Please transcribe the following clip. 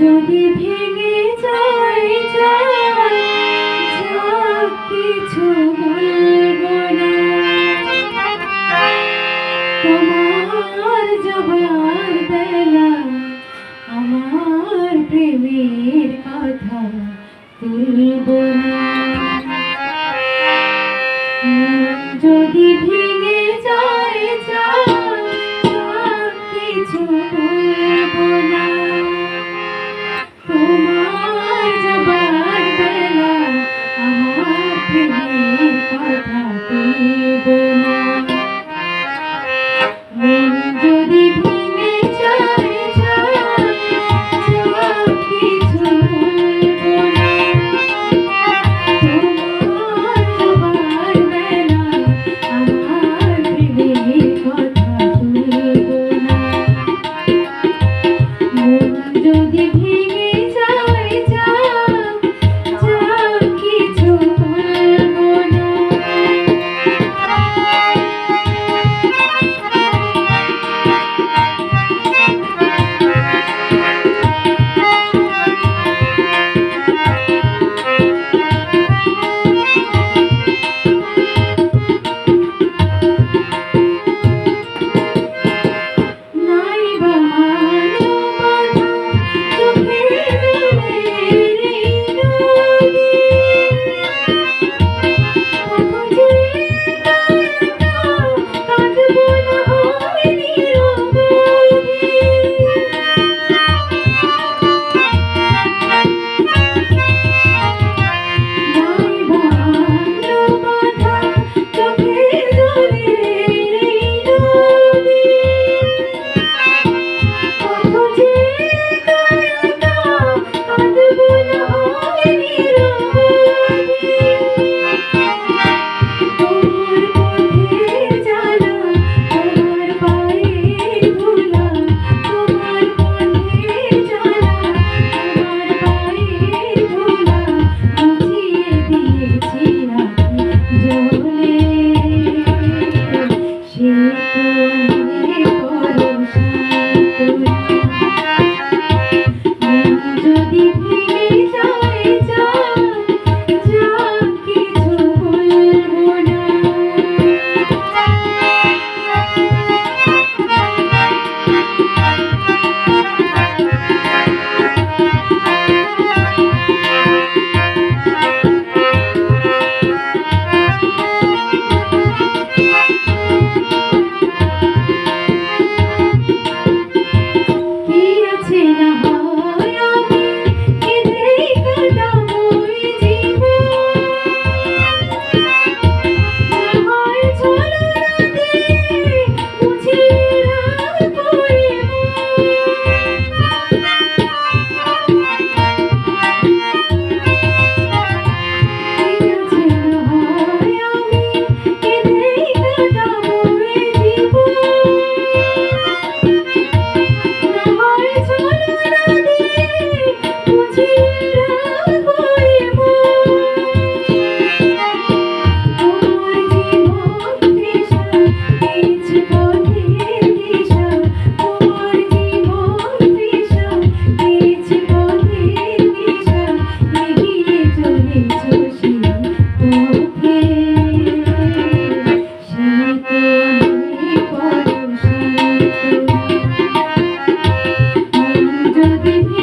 যদি ভেঙে যায় কিছু তোমার জবার বেলা আমার প্রেমের কথা তুলব না। Mm-hmm. Happy